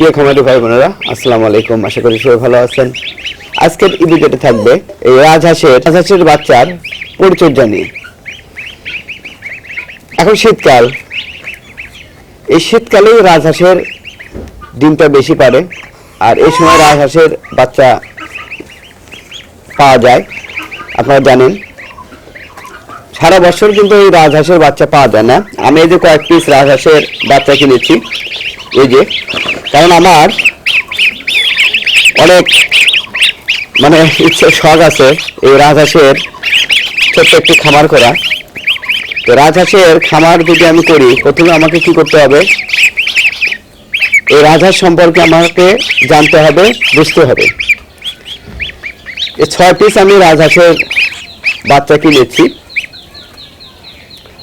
প্রিয় খামারি ভাই বোনেরা, আসসালামু আলাইকুম। আশা করি সবাই ভালো আছেন। আজকের এই ভিডিওতে থাকবে এই রাজহাঁসের রাজহাঁসের বাচ্চার পরিচর্যা নিয়ে। এখন শীতকাল। এই শীতকালেই রাজহাঁসের ডিমটা বেশি পারে, আর এই সময় রাজহাঁসের বাচ্চা পাওয়া যায়। আপনারা জানেন সারা বছর কিন্তু এই রাজহাঁসের বাচ্চা পাওয়া যায় না। আমি এই যে কয়েক পিস রাজহাঁসের বাচ্চা কিনেছি, এই যে, কারণ আমার অনেক মানে ইচ্ছে, শখ আছে এই রাজহাঁসের ছোট্ট একটি খামার করা। তো রাজহাঁসের খামার যদি আমি করি, প্রথমে আমাকে কি করতে হবে? এই রাজহাঁস সম্পর্কে আমাকে জানতে হবে, বুঝতে হবে। এই ছয় পিস আমি রাজহাঁসের বাচ্চা কিনেছি।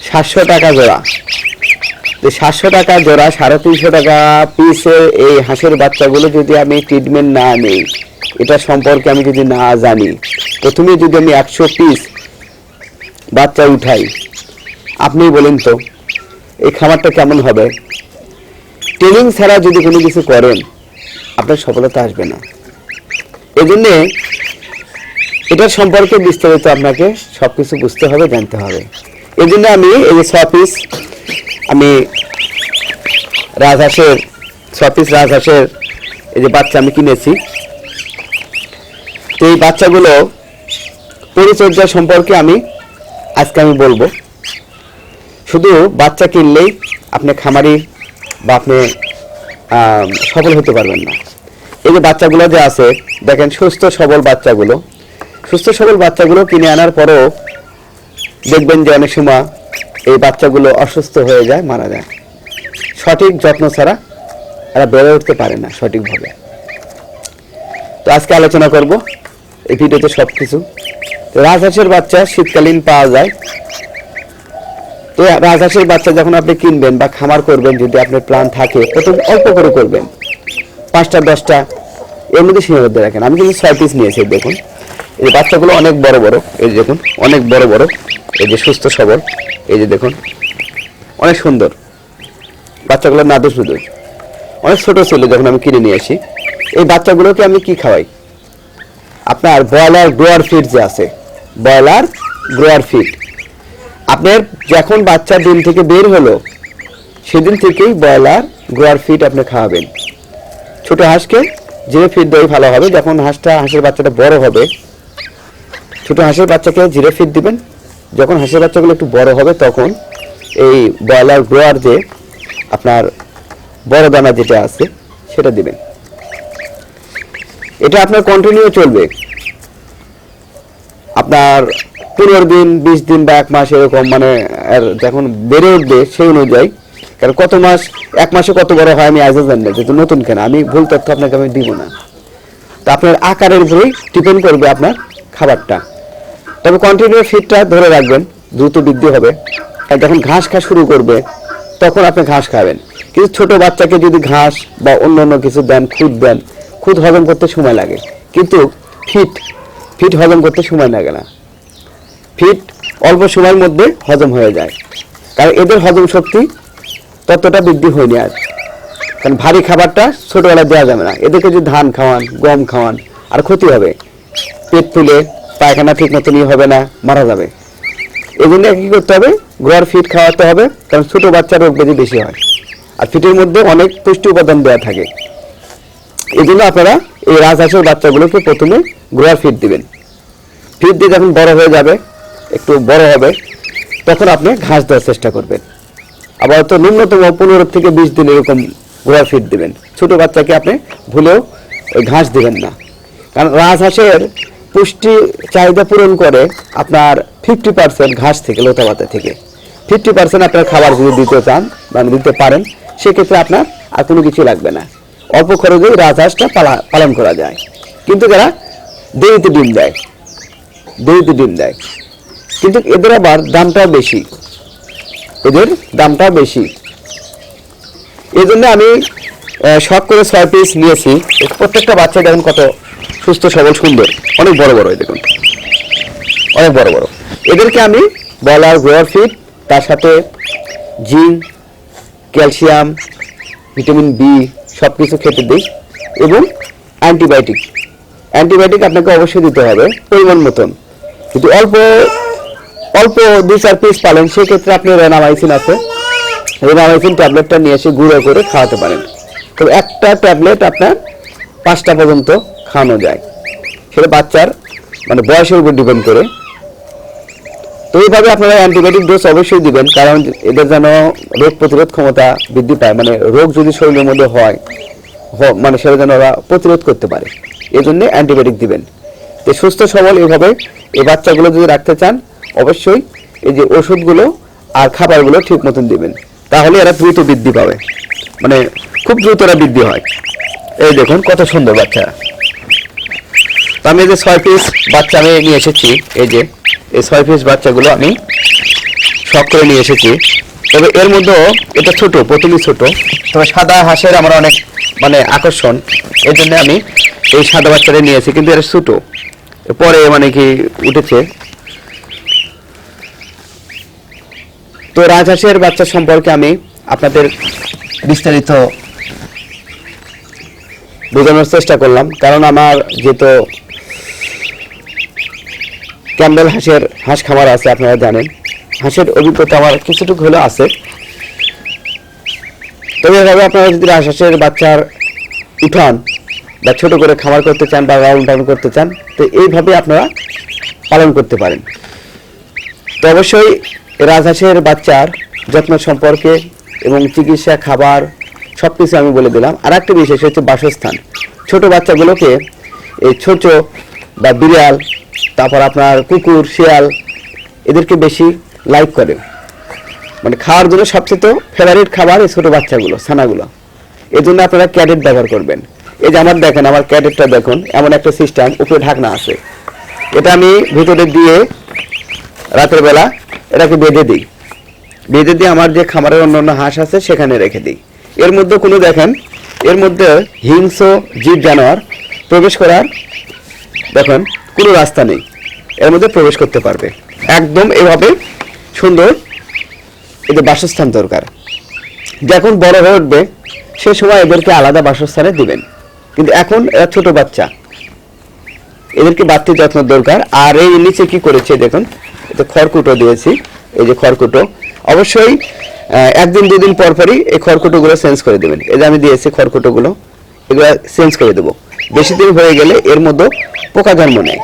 সাতশো টাকা জোড়া। তো সাতশো টাকা জোড়া, সাড়ে তিনশো টাকা পিসে এই হাঁসের বাচ্চাগুলো যদি আমি ট্রিটমেন্ট না নিই, এটা সম্পর্কে আমি যদি না জানি, প্রথমে যদি আমি একশো পিস বাচ্চা উঠাই আপনি বলেন তো, এই খামারটা কেমন হবে? ট্রেনিং ছাড়া যদি কোনো কিছু করেন, আপনার সফলতা আসবে না। এজন্যে এটার সম্পর্কে বিস্তারিত আপনাকে সব কিছু বুঝতে হবে, জানতে হবে। এই জন্য আমি এই ছ পিস আমি রাজহাঁসের ছ পিস রাজহাঁসের এই যে বাচ্চা আমি কিনেছি। তো এই বাচ্চাগুলো পরিচর্যা সম্পর্কে আমি আজকে আমি বলব। শুধু বাচ্চা কিনলেই আপনি খামারি বা আপনি সফল হতে পারবেন না। এই যে বাচ্চাগুলো যে আছে, দেখেন সুস্থ সবল বাচ্চাগুলো। সুস্থ সবল বাচ্চাগুলো কিনে আনার পরও দেখবেন যে অনেক সময় এই বাচ্চাগুলো অসুস্থ হয়ে যায়, মারা যায়। সঠিক যত্ন ছাড়া এরা বেড়ে উঠতে পারে না সঠিকভাবে। তো আজকে আলোচনা করব এই ভিডিওতে সব কিছু তো রাজহাঁসের বাচ্চা শীতকালীন পাওয়া যায়। তো রাজহাঁসের বাচ্চা যখন আপনি কিনবেন বা খামার করবেন, যদি আপনার প্ল্যান থাকে, প্রথম অল্প করে করবেন। পাঁচটা, দশটা, এর মধ্যে সীমাবদ্ধ রাখেন। আমি কিন্তু ছয় পিস নিয়েছি, দেখুন। এই বাচ্চাগুলো অনেক বড় বড়, এই যে দেখুন, অনেক বড় বড়, এই যে সুস্থ সবল, এই যে দেখুন, অনেক সুন্দর। বাচ্চাগুলো নাদুস নুদুস অনেক ছোট ছিল যখন আমি কিনে নিয়ে আসি। এই বাচ্চাগুলোকে আমি কি খাওয়াই? আপনার ব্রয়লার গ্রোয়ার ফিড যে আছে, ব্রয়লার গ্রোয়ার ফিড। আপনার যখন বাচ্চা ডিম থেকে বের হলো, সেদিন থেকেই ব্রয়লার গ্রোয়ার ফিড আপনি খাওয়াবেন। ছোট হাঁসকে যে ফিড দেয় ভালো হবে, যখন হাঁসটা, হাঁসের বাচ্চাটা বড় হবে ছোট হাঁসের বাচ্চাকে জিরে ফিড দিবেন। যখন হাঁসের বাচ্চাগুলো একটু বড় হবে, তখন এই ব্রয়লার গ্রোয়ার যে আপনার বড় দানা যেটা আছে, সেটা দিবেন। এটা আপনার কন্টিনিউ চলবে। আপনার পনেরো দিন, বিশ দিন বা এক মাস এরকম মানে যখন বেড়ে উঠবে সেই অনুযায়ী, কারণ কত মাস, এক মাসে কত বড় হয় আমি আজও জানি না, যেহেতু নতুন কেন, আমি ভুল তথ্য আপনাকে আমি দিব না। তো আপনার আকারের উপরেই ডিপেন্ড করবে আপনার খাবারটা। তবে কন্টিনিউ ফিটটা ধরে রাখবেন, দ্রুত বৃদ্ধি হবে। আর যখন ঘাস খাওয়া শুরু করবে, তখন আপনি ঘাস খাবেন। কিন্তু ছোট বাচ্চাকে যদি ঘাস বা অন্য অন্য কিছু দেন, খুদ দেন, খুদ হজম করতে সময় লাগে। কিন্তু ফিট ফিট হজম করতে সময় লাগে না। ফিট অল্প সময়ের মধ্যে হজম হয়ে যায়। কারণ এদের হজম শক্তি ততটা বৃদ্ধি হয়নি আর। কারণ ভারী খাবারটা ছোটবেলায় দেওয়া যাবে না। এদেরকে যদি ধান খাওয়ান, গম খাওয়ান, আর ক্ষতি হবে, পেট ফুলে পায়খানা ঠিক মতন ইয়ে হবে না, মারা যাবে। এই জন্য কি করতে হবে? গোয়ার ফিট খাওয়াতে হবে, কারণ ছোট বাচ্চার রোগ ব্যাধি বেশি হয়। আর ফিটের মধ্যে অনেক পুষ্টি উপাদান দেওয়া থাকে। এই জন্য আপনারা এই রাজহাঁসের বাচ্চাগুলোকে প্রথমে গোয়ার ফিট দিবেন। ফিট দিয়ে যখন বড় হয়ে যাবে, একটু বড় হবে, তখন আপনি ঘাস দেওয়ার চেষ্টা করবেন। আবার তো ন্যূনতম পনেরো থেকে বিশ দিন এরকম গোড়া ফিট দিবেন। ছোট বাচ্চাকে আপনি ভুলেও ওই ঘাস দিবেন না। কারণ রাজহাঁসের পুষ্টি চাহিদা পূরণ করে আপনার ফিফটি পার্সেন্ট ঘাস থেকে লতা পাতা থেকে। ফিফটি পার্সেন্ট আপনার খাবার যদি দিতে চান মানে দিতে পারেন, সেক্ষেত্রে আপনার আর কোনো কিছু লাগবে না। অল্প খরচেই রাজহাঁসটা পালা- পালন করা যায়। কিন্তু যারা দেরিতে ডিম দেয়, দেরিতে ডিম দেয়, কিন্তু এদের আবার দামটাও বেশি। এদের দামটাও বেশি। এই জন্য আমি শখ করে ছয় পিস নিয়েছি। প্রত্যেকটা বাচ্চা দেখুন কত সুস্থ, সবল, সুন্দর। অনেক বড় বড় দেখুন। অনেক বড় বড়। এদেরকে আমি বলার গ্রোয়ার ফিড, তার সাথে জিঙ্ক, ক্যালসিয়াম, ভিটামিন বি সব কিছু খেতে দিই এবং অ্যান্টিবায়োটিক। অ্যান্টিবায়োটিক আপনাকে অবশ্যই দিতে হবে, পরিমাণ মতন। কিন্তু অল্প অল্প দুই চার পিস পালেন, সেক্ষেত্রে আপনি রেনামাইসিন আছে। রেনামাইসিন ট্যাবলেটটা নিয়ে এসে গুঁড়ো করে খাওয়াতে পারেন। তো একটা ট্যাবলেট আপনার পাঁচটা পর্যন্ত খাওয়ানো যায়। সেটা বাচ্চার মানে বয়সের উপর ডিপেন্ড করে। তো এইভাবে আপনারা অ্যান্টিবায়োটিক ডোজ অবশ্যই দিবেন, কারণ এদের যেন রোগ প্রতিরোধ ক্ষমতা বৃদ্ধি পায় মানে রোগ যদি শরীরের মধ্যে হয় মানে সেটা যেন ওরা প্রতিরোধ করতে পারে। এই জন্য অ্যান্টিবায়োটিক দিবেন। তো সুস্থ, সবল এইভাবে এই বাচ্চাগুলো যদি রাখতে চান, অবশ্যই এই যে ওষুধগুলো আর খাবারগুলো ঠিক মতন দিবেন। তাহলে এরা দ্রুত বৃদ্ধি পাবে। মানে খুব দ্রুত এরা বৃদ্ধি হয়। এই দেখুন, কত সুন্দর বাচ্চা তো আমি যে ছয় পিস বাচ্চা আমি নিয়ে এসেছি, এই যে, এই ছয় পিস বাচ্চাগুলো আমি শখ করে নিয়ে এসেছি। তবে এর মধ্যেও এটা ছোট প্রথমই ছোট। তবে সাদা হাঁসের আমার অনেক মানে আকর্ষণ। এই জন্য আমি এই সাদা বাচ্চাটা নিয়েছি কিন্তু এটা ছোট। পরে মানে কি উঠেছে। তো রাজহাঁসের বাচ্চা সম্পর্কে আমি আপনাদের বিস্তারিত বোঝানোর চেষ্টা করলাম, কারণ আমার যেহেতু ক্যাম্বেল হাঁসের হাঁস খামার আছে, আপনারা জানেন। হাঁসের অভিজ্ঞতা আমার কিছুটুকু হলেও আছে। তবে এভাবে আপনারা যদি হাঁস, হাঁসের বাচ্চার উঠান বা ছোট করে খামার করতে চান বা লালন পালন করতে চান, তো এইভাবে আপনারা পালন করতে পারেন। তো অবশ্যই রাজহাঁসের বাচ্চার যত্ন সম্পর্কে এবং চিকিৎসা, খাবার সব কিছু আমি বলে দিলাম। আর একটা বিশেষ হচ্ছে বাসস্থান। ছোট বাচ্চাগুলোকে এই ছোট বা বিড়াল, তারপর আপনার কুকুর, শিয়াল, এদেরকে বেশি লাইক করে। মানে খাওয়ার জন্য সবচেয়ে তো ফেভারিট খাবার এই ছোট বাচ্চাগুলো, ছানাগুলো। এই জন্য আপনারা ক্যাডেট ব্যবহার করবেন। এই যে আমার দেখেন, আমার ক্যাডেটটা দেখুন, এমন একটা সিস্টেম উপরে ঢাকনা আছে। এটা আমি ভিতরে দিয়ে রাতের বেলা এটাকে বেঁধে দিই। বেঁধে দিয়ে আমার যে খামারের অন্যান্য হাঁস আছে, সেখানে রেখে দিই। এর মধ্যে কোনো দেখেন, এর মধ্যে হিংস্র জীব জানোয়ার প্রবেশ করার দেখেন, কোনো রাস্তা নেই। এর মধ্যে প্রবেশ করতে পারবে। একদম এভাবে সুন্দর এদের বাসস্থান দরকার। যখন বড় হয়ে উঠবে, সে সময় এদেরকে আলাদা বাসস্থানে দিবেন। কিন্তু এখন এরা ছোট বাচ্চা। এদেরকে বাড়তি যত্ন দরকার। আর এই নিচে কি করেছে দেখুন এটা খড়কুটো দিয়েছি, এই যে খড়কুটো। অবশ্যই একদিন দুদিন পর পরই এই খড়কুটোগুলো চেঞ্জ করে দেবেন। এই যে আমি দিয়েছি খড়কুটোগুলো। এগুলো চেঞ্জ করে দেবো। বেশি দিন হয়ে গেলে এর মধ্যে পোকা জন্ম নেয়।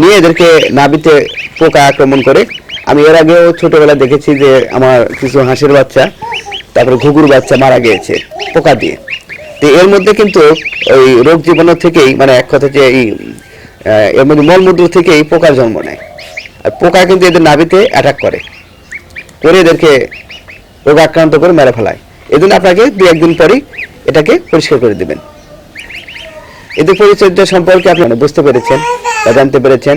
নিয়ে এদেরকে নাবিতে পোকা আক্রমণ করে। আমি এর আগেও ছোটবেলা দেখেছি যে আমার কিছু হাঁসের বাচ্চা, তারপরে ঘুঘুর বাচ্চা মারা গিয়েছে পোকা দিয়ে। তো এর মধ্যে কিন্তু ওই রোগ জীবাণু থেকেই মানে এক কথা যে এই এর মধ্যে মলমূত্র থেকেই পোকার জন্ম নেয়। আর পোকা কিন্তু এদের নাভিতে অ্যাটাক করে। করে এদেরকে রোগ আক্রান্ত করে মেরে ফেলায়। এই জন্য আপনাকে দু একদিন পরই এটাকে পরিষ্কার করে দেবেন। এদের পরিচর্যা সম্পর্কে আপনি বুঝতে পেরেছেন বা জানতে পেরেছেন।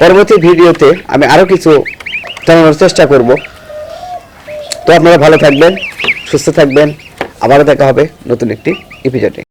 পরবর্তী ভিডিওতে আমি আরও কিছু জানানোর চেষ্টা করব। তো আপনারা ভালো থাকবেন, সুস্থ থাকবেন। আবারও দেখা হবে নতুন একটি এপিসোডে